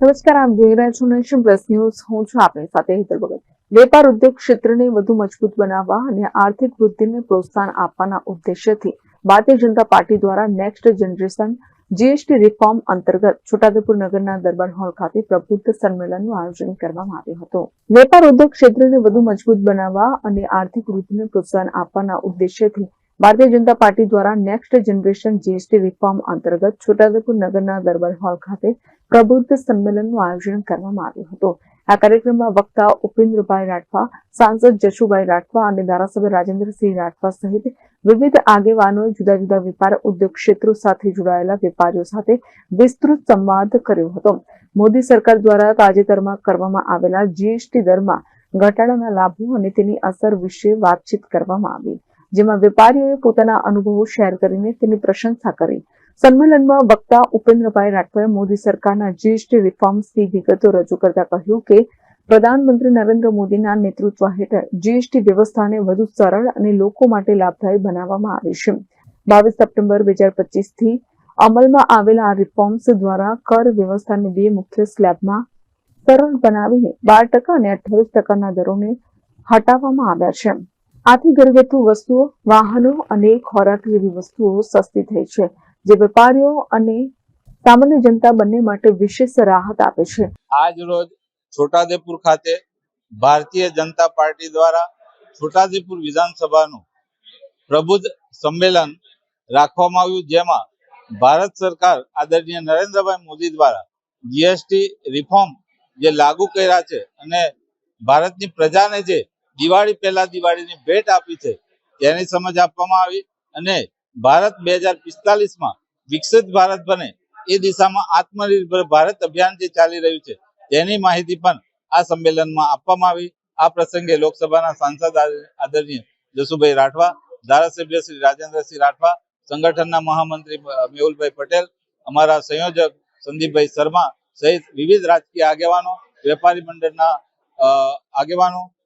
નમસ્કાર, આપ જોઈ રહ્યા છો નેશન પ્લસ ન્યૂઝ. હું છું આપની સાથે હિતલ ભગત. વેપાર ઉદ્યોગ ક્ષેત્રને વધુ મજબૂત બનાવવા અને આર્થિક વૃદ્ધિને પ્રોત્સાહન આપવાના ઉદ્દેશ્યથી ભારતીય જનતા પાર્ટી દ્વારા નેક્સ્ટ જનરેશન જીએસટી રિફોર્મ અંતર્ગત છોટાઉદેપુર નગરના દરબાર હોલ ખાતે પ્રબુદ્ધ સંમેલનનું આયોજન કરવામાં આવ્યું હતું. વેપાર ઉદ્યોગ ક્ષેત્રને વધુ મજબૂત બનાવવા અને આર્થિક વૃદ્ધિને પ્રોત્સાહન આપવાના ઉદ્દેશ્યથી ભારતીય જનતા પાર્ટી દ્વારા નેક્સ્ટ જનરેશન જીએસટી રિફોર્મ અંતર્ગત છોટાઉદેપુર નગરના દરબાર હોલ ખાતે પ્રબુદ્ધ સંમેલનનું આયોજન કરવામાં આવ્યું હતું. આ કાર્યક્રમમાં વક્તા ઉપેન્દ્રભાઈ રાઠવા, સાંસદ જશુભાઈ રાઠવા અને ધારાસભ્ય રાજેન્દ્રસિંહ રાઠવા સહિત વિવિધ આગેવાનોએ જુદા જુદા વેપાર ઉદ્યોગ ક્ષેત્રો સાથે જોડાયેલા વેપારીઓ સાથે વિસ્તૃત સંવાદ કર્યો હતો. મોદી સરકાર દ્વારા તાજેતરમાં કરવામાં આવેલા જીએસટી દરમાં ઘટાડાના લાભો અને તેની અસર વિશે વાતચીત કરવામાં આવી. જેમાં વેપારીઓએ પોતાના અનુભવો શેર કરીને તેની પ્રશંસા કરી. સંમેલનમાં વક્તા ઉપેન્દ્રભાઈ રાઠવાએ મોદી સરકારના જીએસટી રિફોર્મ્સની વિગતો રજૂ કરતા કહ્યું કે, પ્રધાનમંત્રી નરેન્દ્ર મોદીના નેતૃત્વ હેઠળ જીએસટી વ્યવસ્થાને વધુ સરળ અને લોકો માટે લાભદાયી બનાવવામાં આવી છે. બાવીસ સપ્ટેમ્બર બે હજાર પચીસથી અમલમાં આવેલા આ રિફોર્મ્સ દ્વારા કર વ્યવસ્થાને બે મુખ્ય સ્લેબમાં સરળ બનાવીને બાર ટકા અને અઠ્યાવીસ ટકાના દરોને હટાવવામાં આવ્યા છે. આથી ઘરગથ્થુ વસ્તુઓ, વાહનો અને ખોરાક જેવી વસ્તુઓ સસ્તી થઈ છે, જે વેપારીઓ અને સામાન્ય જનતા બંને માટે વિશેષ રાહત આપે છે. આજ રોજ છોટાદેપુર ખાતે ભારતીય જનતા પાર્ટી દ્વારા છોટાદેપુર વિધાનસભાનું પ્રબુદ્ધ સંમેલન રાખવામાં આવ્યું, જેમાં ભારત સરકાર આદરણીય નરેન્દ્રભાઈ મોદી દ્વારા જીએસટી રિફોર્મ જે લાગુ કર્યા છે અને ભારતની પ્રજાને જે દિવાળી પહેલા દિવાળીની ભેટ આપી છે. તેની સમજ આપવામાં આવી અને ભારત બે હજાર પિસ્તાલીસમાં વિકસિત ભારત બને એ દિશામાં આત્મનિર્ભર ભારત અભિયાન જે ચાલી રહ્યું છે, તેની માહિતી પણ આ સંમેલનમાં આપવામાં આવી. આ પ્રસંગે લોકસભાના સાંસદ આદરણીય જસુભાઈ રાઠવા, ધારાસભ્ય શ્રી રાજેન્દ્રસિંહ રાઠવા, સંગઠનના મહામંત્રી મેહુલભાઈ પટેલ, અમારા સંયોજક સંદીપભાઈ શર્મા સહિત વિવિધ રાજકીય આગેવાનો, વેપારી મંડળના આગેવાનો